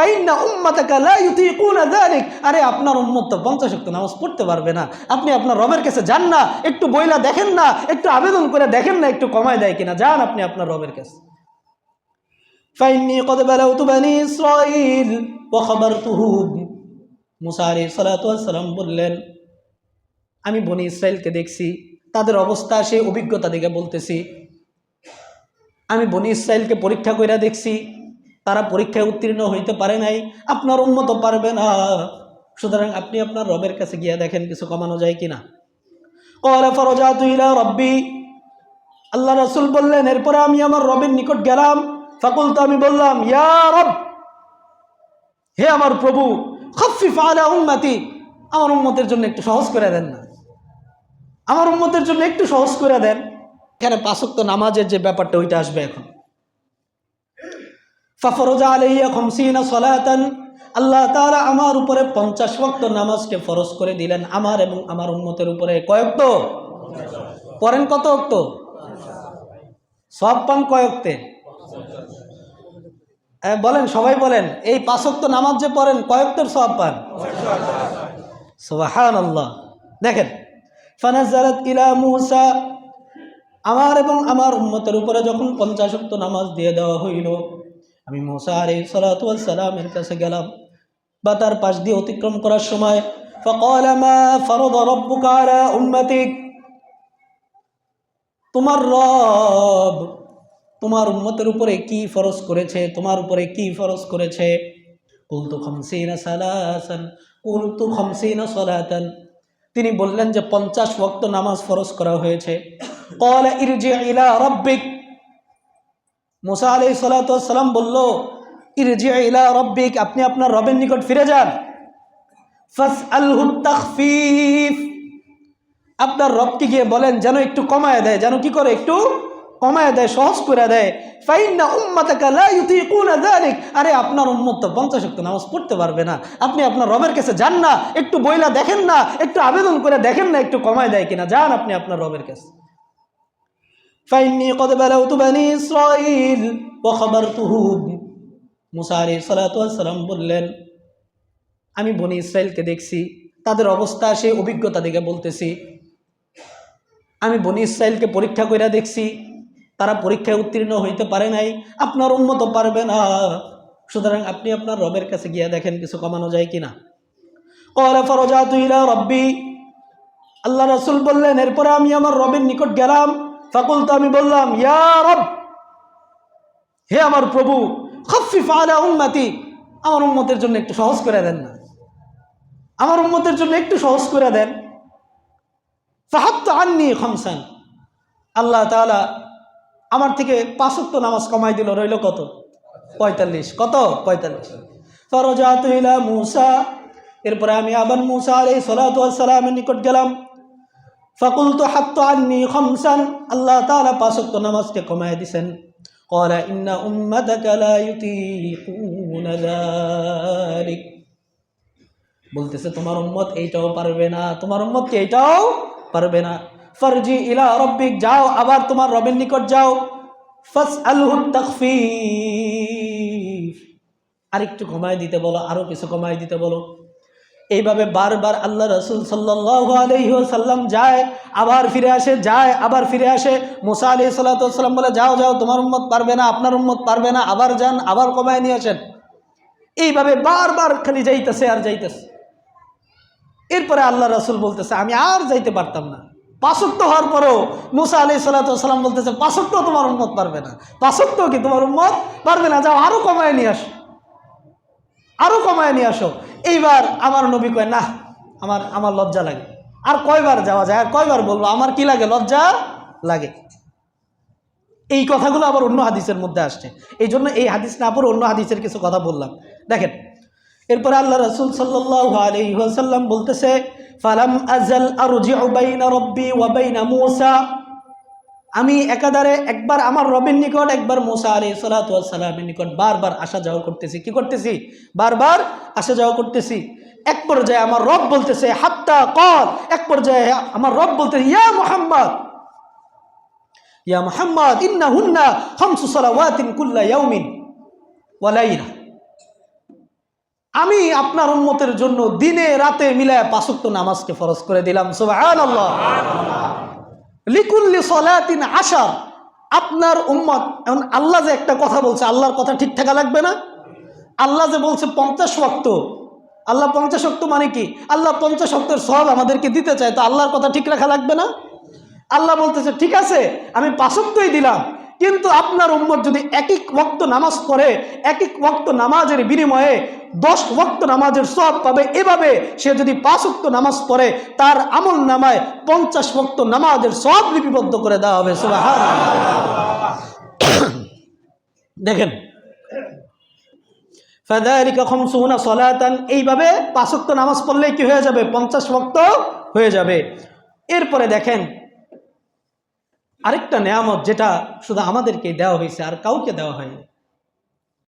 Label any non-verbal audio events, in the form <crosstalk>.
ফাইন্না উম্মাতাকা লা আরে আপনার উম্মত তো পঞ্চাশ ওয়াক্ত নামাজ পড়তে পারবে না। আপনি আপনার রবের কাছে যান না, একটু বইলা দেখেন না, একটু আবেদন করে দেখেন না, একটু কমায় দেয় কিনা। যান আপনি আপনার রবের কাছে। সালাম বললেন, আমি বনি ইসরায়েলকে দেখছি, তাদের অবস্থা সে অভিজ্ঞতা দিকে বলতেছি, আমি বনি ইসরায়েলকে পরীক্ষা কইরা দেখছি তারা পরীক্ষায় উত্তীর্ণ হইতে পারে নাই। আপনার উন্মত পারবে না। সুতরাং আপনি আপনার রবের কাছে গিয়ে দেখেন কিছু কমানো যায় কিনা। কলা ফরজা রব্বি। আল্লাহ রসুল বললেন, এরপরে আমি আমার রবের নিকট গেলাম। ফাকুল তো আমি বললাম হে আমার প্রভু খফিফ আমার উম্মতের জন্য একটু সহজ করে দেন না। আমার উম্মতের জন্য একটু সহজ করে দেন। এখানে পাঁচক্ত নামাজের যে ব্যাপারটা, ওইটা আসবে এখন। ফাফরোজা আলাইয়া খমসিনা সলাতান আল্লাহ তাআলা আমার উপরে পঞ্চাশ ওয়াক্ত নামাজকে ফরজ করে দিলেন, আমার এবং আমার উন্মতের উপরে। কয়েকত পড়েন কত অক্ত সব পান কয়েকতে বলেন, সবাই বলেন, এই পাঁচক্ত নামাজ যে পড়েন কয়েকটার সব পান? সুবাহান আল্লাহ দেখেন ফানাজারাত ইলা মুসা। আমার এবং আমার উন্মতের উপরে যখন পঞ্চাশক্ত নামাজ দিয়ে দেওয়া হইল আমি মোসা আলী সালাতামের কাছে গেলাম। বা তার পাশ দিয়ে অতিক্রম করার সময় তোমার রব তোমার উন্মতের উপরে কি ফরজ করেছে? তোমার উপরে কি ফরজ করেছে? তিনি বললেন যে, পঞ্চাশ ভক্ত নামাজ ফরজ করা হয়েছে। ইরজি ইলা রব্বিক। মুসা আলি সালাম বলল ইরজি ইলা রব্বিক, আপনি আপনার রবের নিকট ফিরে যান। আপনার রবকে গিয়ে বলেন, যেন একটু কমায় দেয়। যেন কি করে? একটু কমায় দেয়, সহজ করে দেয়। আরে, আপনার উম্মত তো পঞ্চাশ ওয়াক্ত নামাজ পড়তে পারবে না। আপনি আপনার রবের কাছে যান না, একটু বইলা দেখেন না, একটু আবেদন করে দেখেন না, একটু কমায় দেয় কিনা। যান আপনি আপনার রবের কাছে। কদ বালাউতু বানি ইসরাঈল ওয়া খাবারতুহুম মুসা আলাইহিস সালাতু ওয়াস সালাম বললেন, আমি বনি ইসরায়েলকে দেখছি, তাদের অবস্থা, সে অভিজ্ঞতা দিকে বলতেছি, আমি বনি ইসরায়েলকে পরীক্ষা কইরা দেখছি, তারা পরীক্ষায় উত্তীর্ণ হইতে পারে নাই, আপনার উন্মত পারবে না। সুতরাং আপনি আপনার রবের কাছে গিয়ে দেখেন কিছু কমানো যায় কিনা। কলা ফরজা তুইলা রব্বি। আল্লাহ রসুল বললেন, এরপরে আমি আমার রবের নিকট গেলাম ফাকুল তো আমি বললাম, ইয়া রব, হে আমার প্রভু খফিফ আলা উম্মাতি। আমার উম্মতের জন্য একটু সহজ করে দেন না। আমার উম্মতের জন্য একটু সহজ করে দেন। ফাহাত্ত আননি খমসান। আল্লাহ তাআলা আমার থেকে পাঁচত্ব নামাজ কমাই দিল, রইল কত? পঁয়তাল্লিশ। কত? পঁয়তাল্লিশ। ফরজাত ইলা মুসা। এরপরে আমি আবার মুসা আলাই সালামের নিকট গেলাম। ফকুল তো হাত্ত আন্নি খমসান। আল্লাহ তালা পাঁচক্ত নামাজকে কমায় দিছেন। কলা ইন্না উম্মাদাক লা বলতেছে, তোমার উম্মত এইটাও পারবে না, তোমার উম্মত এইটাও পারবে না? ফারজি ইলা রব্বিক, যাও, আবার তোমার রবের নিকট যাও। ফাস আলহু তাকফিফ আরেকটু কমায় দিতে বলো আরও কিছু কমায় দিতে বলো। এইভাবে বারবার আল্লাহ রসুল ওয়াসাল্লাম যায়, আবার ফিরে আসে, যায়, আবার ফিরে আসে। মুসা আলি সাল্লাম বলে, যাও যাও, তোমার উম্মত পারবে না, আপনার উম্মত পারবে না, আবার যান, আবার কমায় নিয়ে আসেন। এইভাবে বারবার খালি যাইতেছে আর যাইতেছে। এরপরে আল্লাহ রসুল বলতেছে, আমি আর যাইতে পারতাম না। পাঁচত্ব হওয়ার পরেও মুসা আলি সাল্লাম বলতেছে পাঁচত্ব তোমার উম্মত পারবে না। পাঁচত্ব কি তোমার উম্মত পারবে না? যাও আরও কমায় নিয়ে আসো। আরও কমায় নিয়ে আসো। এইবার আমার নবী কয় না আমার আমার লজ্জা লাগে। আর কয়বার যাওয়া যায়? আর কয়বার বলব, আমার কি লাগে? লজ্জা লাগে। এই কথাগুলো আবার অন্য হাদিসের মধ্যে আসছে। এই জন্য এই হাদিস না পরে অন্য হাদিসের কিছু কথা বললাম। দেখেন, এরপরে আল্লাহ রসুল সাল্লাম বলতেছে, ফালাম আজাল বাইনা রব্বি ওয়া বাইনা মূসা। আমি একাধারে একবার আমার রবের নিকট, একবার মোসা আলী সালাতামের নিকট বারবার আসা যাওয়া করতেছি। কি করতেছি? বারবার আসা যাওয়া করতেছি। এক পর্যায়ে আমার রব বলতেছে, হাত্তা কল এক পর্যায়ে আমার রব বলতেছে, ইয়া মোহাম্মদ। ইয়া মোহাম্মদ ইন্না হুন্না হামসু সালাওয়াতিন কুল্লা আমি আপনার উন্মতের জন্য দিনে রাতে মিলায় পাঁচক্ত নামাজকে ফরজ করে দিলাম। সুবহানাল্লাহ। লিকুল্লি সলাতিন আশার। আপনার উম্মত, এখন আল্লাহ যে একটা কথা বলছে, আল্লাহর কথা ঠিক লাগবে না? আল্লাহ যে বলছে পঞ্চাশ শক্ত আল্লাহ পঞ্চাশ শক্ত মানে কি? আল্লাহ পঞ্চাশ শক্তের সব আমাদেরকে দিতে চায়, তো আল্লাহর কথা ঠিক রাখা লাগবে না? আল্লাহ বলতেছে, ঠিক আছে, আমি পাঁচত্বই দিলাম। কিন্তু আপনার উম্মত যদি এক এক ওয়াক্ত নামাজ পড়ে এক এক ওয়াক্ত নামাজের বিনিময়ে দশ ওয়াক্ত নামাজের সব পাবে এভাবে সে যদি পাঁচ ওয়াক্ত নামাজ পড়ে, তার আমল নামায় পঞ্চাশ ওয়াক্ত নামাজের সব লিপিবদ্ধ করে দেওয়া হবে। <coughs> দেখেন। এইভাবে পাঁচক্ত নামাজ পড়লে কি হয়ে যাবে? পঞ্চাশ ওয়াক্ত হয়ে যাবে। এরপরে দেখেন আরেকটা নেয়ামত যেটা শুধু আমাদেরকে দেওয়া হয়েছে আর কাউকে দেওয়া হয়নি।